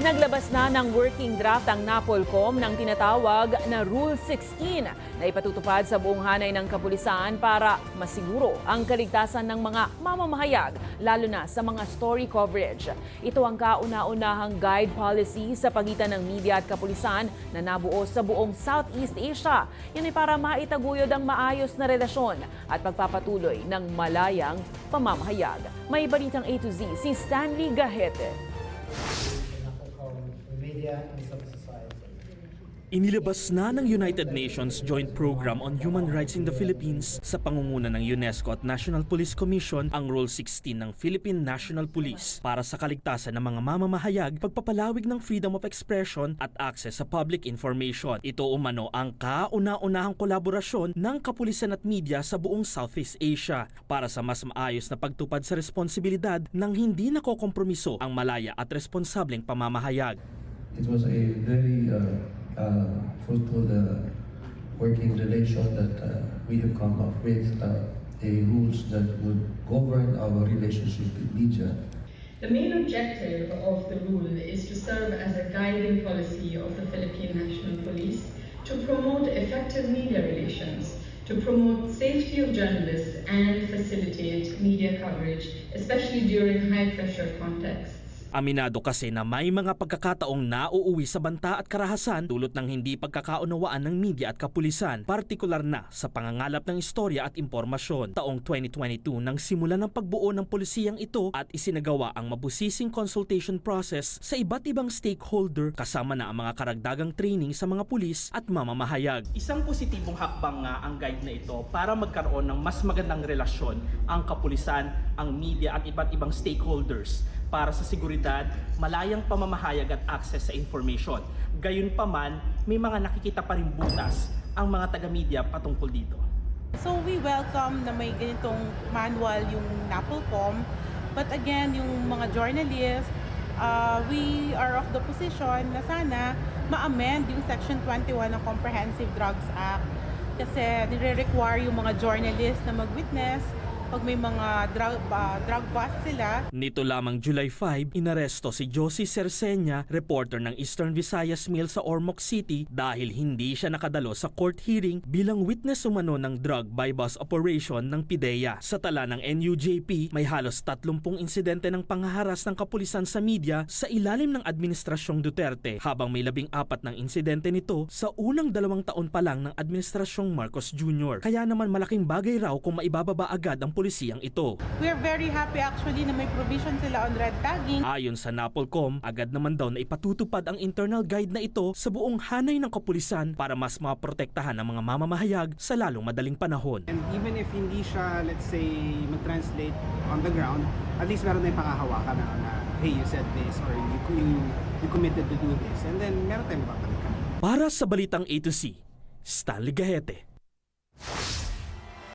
Naglabas na ng working draft ang NAPOLCOM ng tinatawag na Rule 16 na ipatutupad sa buong hanay ng kapulisan para masiguro ang kaligtasan ng mga mamamahayag, lalo na sa mga story coverage. Ito ang kauna-unahang guide policy sa pagitan ng media at kapulisan na nabuo sa buong Southeast Asia. Yan ay para maitaguyod ang maayos na relasyon at pagpapatuloy ng malayang pamamahayag. May balitang A to Z si Stanley Gahete. Media and civil society. Inilabas na ng United Nations Joint Program on Human Rights in the Philippines sa pangunguna ng UNESCO at National Police Commission ang Rule 16 ng Philippine National Police para sa kaligtasan ng mga mamamahayag, pagpapalawig ng freedom of expression at access sa public information. Ito umano ang kauna-unahang kolaborasyon ng kapulisan at media sa buong Southeast Asia para sa mas maayos na pagtupad sa responsibilidad ng hindi nakokompromiso ang malaya at responsableng pamamahayag. It was a very uh, uh, fruitful uh, working relation that we have come up with a rules that would govern our relationship with media. The main objective of the rule is to serve as a guiding policy of the Philippine National Police to promote effective media relations, to promote safety of journalists and facilitate media coverage, especially during high-pressure contexts. Aminado kasi na may mga pagkakataong nauuwi sa banta at karahasan dulot ng hindi pagkakaunawaan ng media at kapulisan, partikular na sa pangangalap ng istorya at impormasyon. Taong 2022 nang simula ng pagbuo ng polisiyang ito at isinagawa ang mabusising consultation process sa iba't ibang stakeholder kasama na ang mga karagdagang training sa mga pulis at mamamahayag. Isang positibong hakbang nga ang guide na ito para magkaroon ng mas magandang relasyon ang kapulisan, ang media at iba't ibang stakeholders para sa seguridad, malayang pamamahayag at access sa information. Gayunpaman, may mga nakikita pa rin butas ang mga taga-media patungkol dito. So we welcome na may ganitong manual yung NAPOLCOM. But again, yung mga journalists, uh, we are of the position na sana ma-amend yung Section 21 ng Comprehensive Drugs Act. Kasi nire-require yung mga journalists na mag-witness pag may mga drug, uh, drug bust sila. Nito lamang July 5, inaresto si Josie Cercena, reporter ng Eastern Visayas Mail sa Ormoc City dahil hindi siya nakadalo sa court hearing bilang witness umano ng drug by bus operation ng PIDEA. Sa tala ng NUJP, may halos 30 insidente ng panghaharas ng kapulisan sa media sa ilalim ng Administrasyong Duterte habang may labing apat ng insidente nito sa unang dalawang taon pa lang ng Administrasyong Marcos Jr. Kaya naman malaking bagay raw kung maibababa agad ang pulisiyang ito. We're very happy actually na may provision sila on red tagging. Ayon sa NAPOLCOM, agad naman daw na ipatutupad ang internal guide na ito sa buong hanay ng kapulisan para mas maprotektahan ang mga mamamahayag sa lalong madaling panahon. And even if hindi siya, let's say, mag-translate on the ground, at least meron na yung panghahawakan na, na hey, you said this or you, you, you committed to do this. And then meron tayong babalikan. Para sa Balitang A to C, Stanley Gahete.